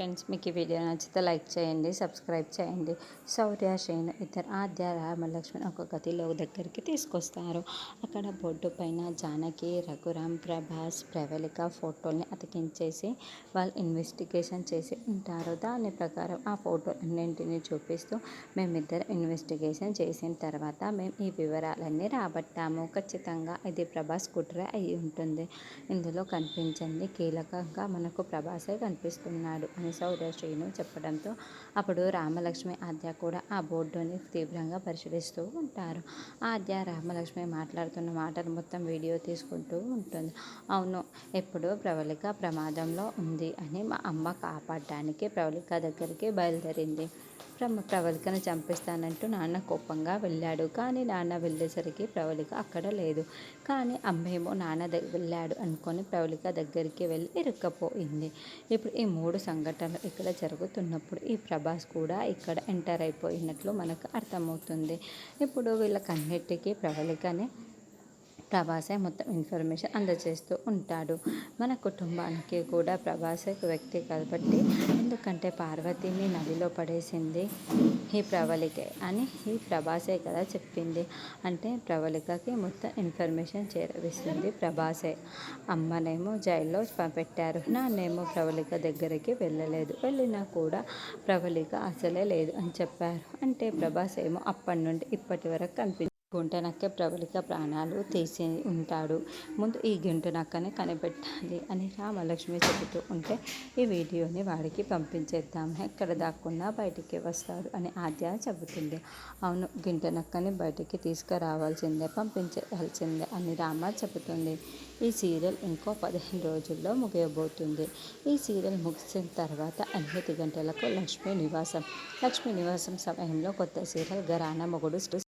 Friends మీకు ఈ video నచ్చితే లైక్ చేయండి సబ్స్క్రైబ్ చేయండి. శౌర్య శ్రేణు ఇద్దరు ఆద్య రామలక్ష్మణ్ ఒక గదిలో దగ్గరికి తీసుకొస్తారు. అక్కడ బొడ్డు పైన జానకి రఘురామ్ ప్రభాస్ ప్రవళిక ఫోటోల్ని అతికించేసి వాళ్ళు ఇన్వెస్టిగేషన్ చేసి ఉంటారు. దాని ప్రకారం ఆ ఫోటో అన్నింటినీ చూపిస్తూ మేమిద్దరు ఇన్వెస్టిగేషన్ చేసిన తర్వాత మేము ఈ వివరాలన్నీ రాబట్టాము. ఖచ్చితంగా ఇది ప్రభాస్ కుట్ర అయి ఉంటుంది. ఇందులో కనిపించింది కీలకంగా మనకు ప్రభాసే కనిపిస్తున్నాడు అని సౌర్య శ్రీను చెప్పడంతో అప్పుడు రామలక్ష్మి ఆద్య కూడా ఆ బోర్డుని తీవ్రంగా పరిశీలిస్తూ ఉంటారు. ఆద్య రామలక్ష్మి మాట్లాడుతున్న మాటలు మొత్తం వీడియో తీసుకుంటూ ఉంటుంది. అవును ఎప్పుడు ప్రవళిక ప్రమాదంలో ఉంది అని మా అమ్మ కాపాడడానికి ప్రవళిక దగ్గరికి బయలుదేరింది. ప్రమ ప్రవళికను చంపిస్తానంటూ నాన్న కోపంగా వెళ్ళాడు. కానీ నాన్న వెళ్ళేసరికి ప్రవళిక అక్కడ లేదు. కానీ అమ్మేమో నాన్న దగ్గర వెళ్ళాడు అనుకొని ప్రవళిక దగ్గరికి వెళ్ళి ఇరుక్కపోయింది. ఇప్పుడు ఈ మూడు సంఘటనలు ఇక్కడ జరుగుతున్నప్పుడు ఈ ప్రభాస్ కూడా ఇక్కడ ఎంటర్ అయిపోయినట్లు మనకు అర్థమవుతుంది. ఇప్పుడు వీళ్ళకన్నిటికీ ప్రవళికనే ప్రభాసే మొత్తం ఇన్ఫర్మేషన్ అందజేస్తూ ఉంటాడు. మన కుటుంబానికి కూడా ప్రభాసే వ్యక్తి కాబట్టి ఎందుకంటే పార్వతిని నదిలో పడేసింది ఈ ప్రవళికే అని ఈ ప్రభాసే కదా చెప్పింది. అంటే ప్రవళికకి మొత్తం ఇన్ఫర్మేషన్ చేరవేసింది ప్రభాసే. అమ్మనేమో జైల్లో పెట్టారు. నాన్నేమో ప్రవళిక దగ్గరికి వెళ్ళలేదు. వెళ్ళినా కూడా ప్రవళిక అసలే లేదు అని చెప్పారు. అంటే ప్రభాస్ ఏమో అప్పటి నుండి ఇప్పటి వరకు కనిపి గుంటనక్క ప్రబలిక ప్రాణాలు తీసి ఉంటాడు. ముందు ఈ నక్కని కనిపెట్టాలి అని రామలక్ష్మి చెబుతూ ఉంటే ఈ వీడియోని వాడికి పంపించేద్దాం ఎక్కడ దాక్కున్నా బయటికి వస్తాడు అని ఆద్య చెబుతుంది. అవును నక్కని బయటికి తీసుకురావాల్సిందే పంపించాల్సిందే అని రామ చెబుతుంది. ఈ సీరియల్ ఇంకో పదిహేను రోజుల్లో ముగియబోతుంది. ఈ సీరియల్ ముగిసిన తర్వాత ఎనిమిది గంటలకు లక్ష్మీ నివాసం. లక్ష్మీ నివాసం సమయంలో కొత్త సీరియల్ గరాన మొగుడు